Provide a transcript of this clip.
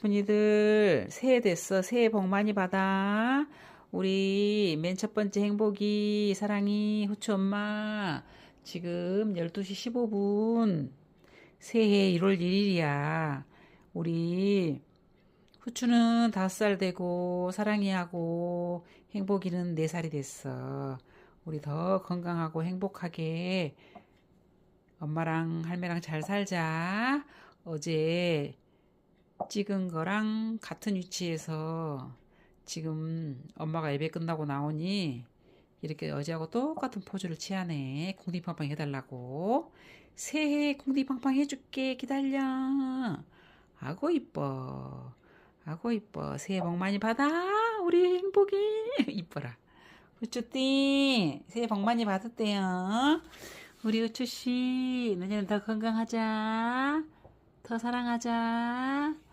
이쁜이들 새해 됐어. 새해 복 많이 받아. 우리 맨 첫 번째 행복이 사랑이 후추 엄마 지금 12시 15분 새해 1월 1일이야. 우리 후추는 5살 되고 사랑이하고 행복이는 4살이 됐어. 우리 더 건강하고 행복하게 엄마랑 할매랑 잘 살자. 어제 찍은 거랑 같은 위치에서 지금 엄마가 예배 끝나고 나오니 이렇게 어제하고 똑같은 포즈를 취하네. 궁디팡팡 해달라고. 새해 궁디팡팡 해줄게. 기다려. 아고 이뻐. 아고 이뻐. 새해 복 많이 받아. 우리 행복이. 이뻐라. 우쭈띠. 새해 복 많이 받았대요. 우리 우쭈씨. 내년엔 더 건강하자. 더 사랑하자.